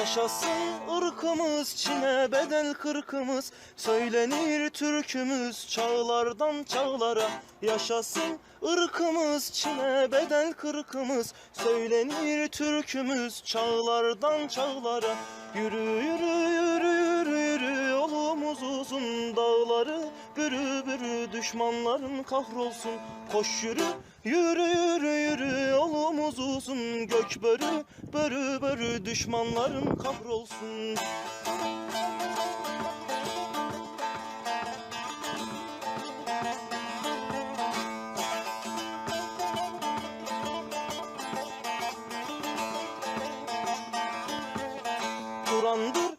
Yaşasın ırkımız Çin'e bedel kırkımız Söylenir türkümüz çağlardan çağlara Yaşasın ırkımız Çin'e bedel kırkımız Söylenir türkümüz çağlardan çağlara Yürü yürü yürü yürü yolumuz uzun Dağları bürü bürü düşmanların kahrolsun. Koş yürü yürü yürü yürü yolumuz uzun. Gök börü börü börü düşmanların kahrolsun. Durandır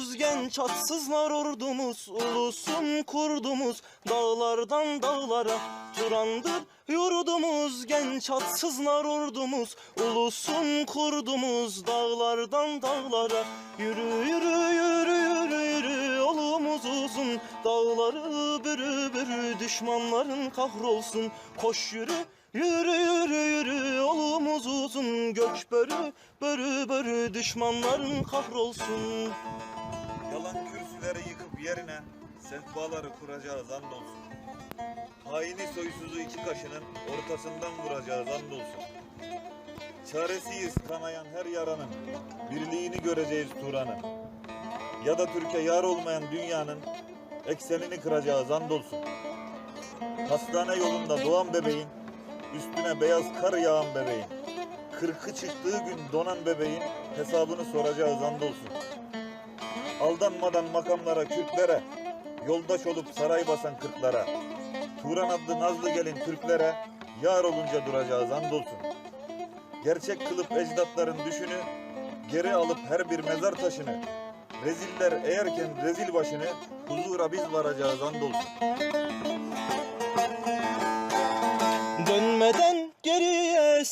yurdumuz genç atsızlar ordumuz Ulusun kurdumuz. Dağlardan dağlara Turandır yurdumuz. Genç atsızlar ordumuz Ulusun kurdumuz. Dağlardan dağlara Yürü yürü yürü yürü yürü. Yolumuz uzun Dağları bürü bürü. Düşmanların kahrolsun. Koş yürü Yürü yürü yürü. Yolumuz uzun Gök börü börü börü. Düşmanların kahrolsun Kürsüleri yıkıp yerine sehpaları kuracağız andolsun. Haini soysuzu iki kaşının ortasından vuracağız andolsun. Çaresiyiz kanayan her yaranın birliğini göreceğiz Turan'ın. Ya da Türkiye yar olmayan dünyanın eksenini kıracağız andolsun. Hastane yolunda doğan bebeğin üstüne beyaz kar yağan bebeğin kırkı çıktığı gün donan bebeğin hesabını soracağız andolsun. Aldanmadan makamlara, Kürtlere, yoldaş olup saray basan kırklara, Turan adlı nazlı gelin Türklere, yar olunca duracağız andolsun. Gerçek kılıp ecdatların düşünü, geri alıp her bir mezar taşını, reziller eğerken rezil başını, huzura biz varacağız andolsun.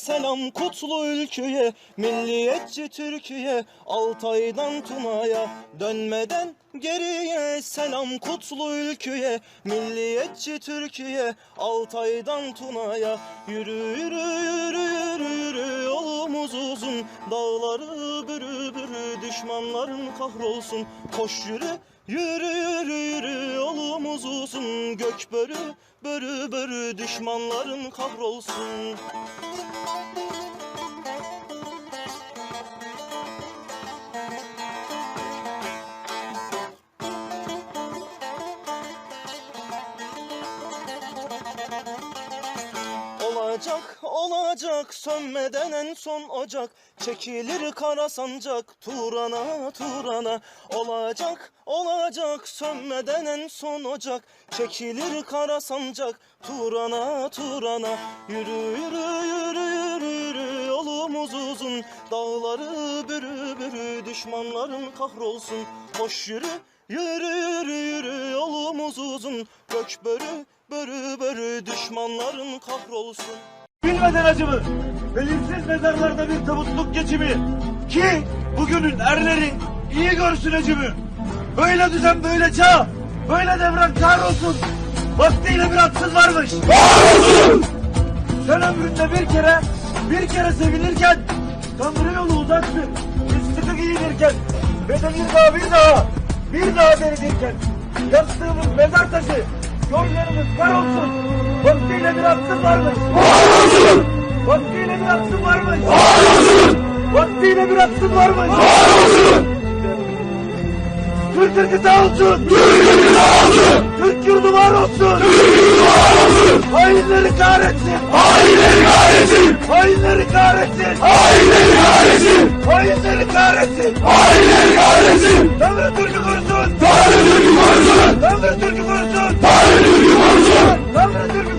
Selam kutlu ülkeye Milliyetçi Türkiye. Altay'dan Tuna'ya Dönmeden geriye selam kutlu ülkeye Milliyetçi Türkiye. Altay'dan Tuna'ya Yürü yürü yürü yürü yürü. Yolumuz uzun Dağları bürü bürü. Düşmanların kahrolsun. Koş yürü Yürü yürü yürü yolumuz uzun. Gök börü börü börü düşmanların kahrolsun Olacak olacak sönmeden en son ocak Çekilir kara sancak Turan'a Turan'a. Olacak olacak sönmeden en son ocak. Çekilir kara sancak Turan'a Turan'a. Yürü yürü yürü yürü yürü yolumuz uzun. Dağları bürü bürü düşmanların kahrolsun. Koş yürü Yürü yürü yürü yolumuz uzun. Gök börü börü börü düşmanların kahrolsun Bilmeden acımı, belirsiz mezarlarda bir tabutluk geçimi. Ki bugünün erleri iyi görsün acımı. Böyle düzen böyle çağ, böyle devran kahrolsun. Vaktiyle bir haksız varmış. Kahrolsun! Sen ömründe bir kere, bir kere sevilirken, Tanrı yolu uzaktı. Biz sıkı giyinirken, bir daha bir daha, bir daha derinirken, yastığımız mezar taşı, yollarımız kar olsun. Vaktiyle bir haksız varmış. Vaktiyle bir haksız varmış. Vaktiyle bir haksız varmış. Türk ırkı sağ olsun. Türk yurdu var olsun. Hainleri kahretsin. Hainleri kahretsin. Hainleri kahretsin. Hainleri kahretsin. Hainleri kahretsin. Hainleri kahretsin. Tanrı Türk'ü korusun. Tanrı Türk'ü korusun. Tanrı Türk'ü korusun. Tanrı Türk'ü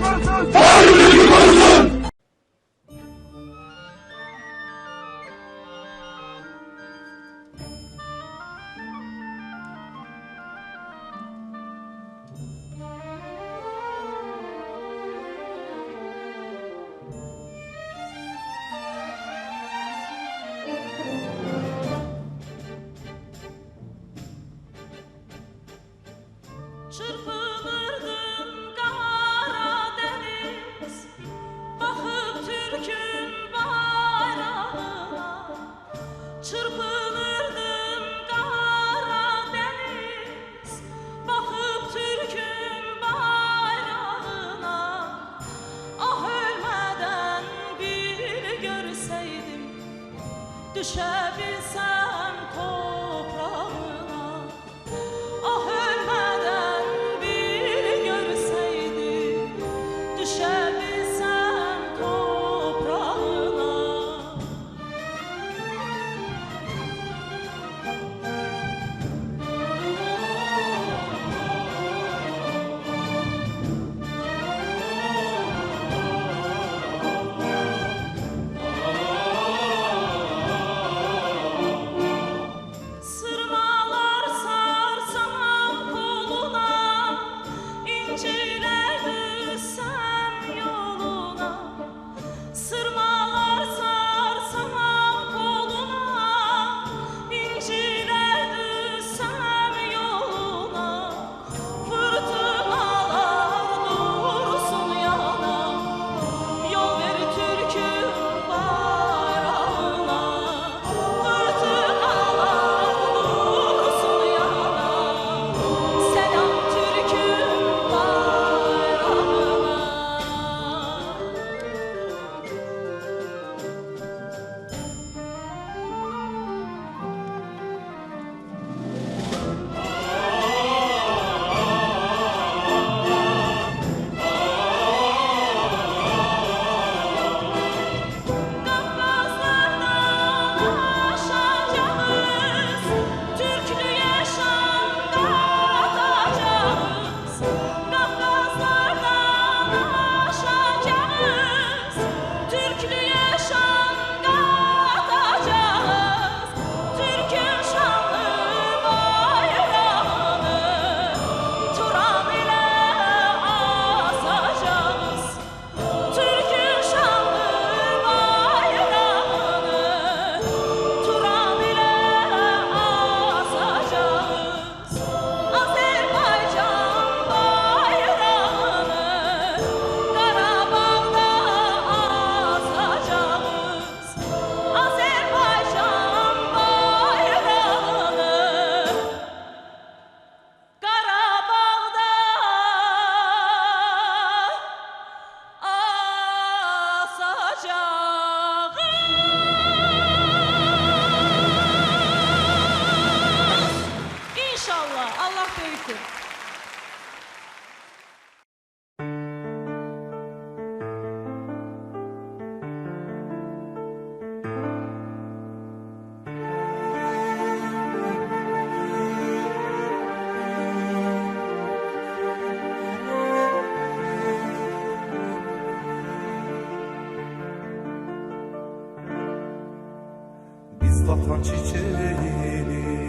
çiçeğini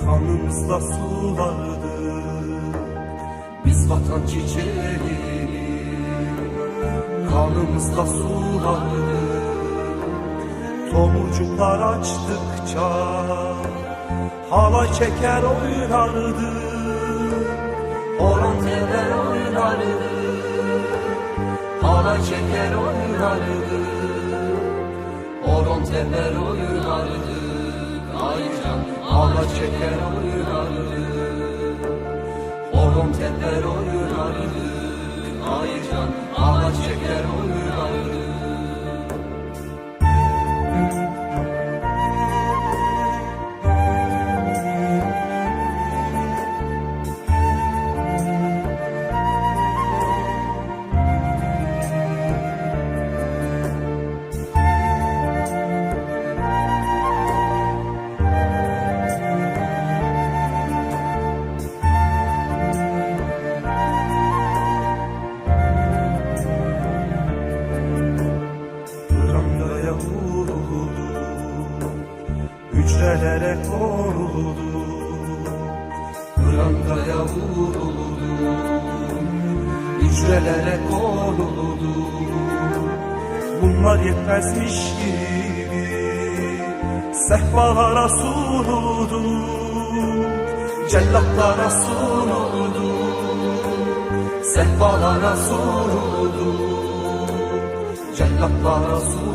kanımızda sulardık Biz vatan çiçeğini kanımızda sulardık Tomurcuklar açtıkça halay çeker oynardık Orhan teler oynardık halay çeker oynardık Oron teper oynardık Aycan Ağla çeker oynardık Oron teper oynardık Aycan Ağla çeker oynardık Hücrelere konuldu Brandaya vuruldu Hücrelere konuldu Bunlar yetmezmiş gibi Sehpalara sunuldu Cellatlara sunuldu Sehpalara sunuldu cellatlara su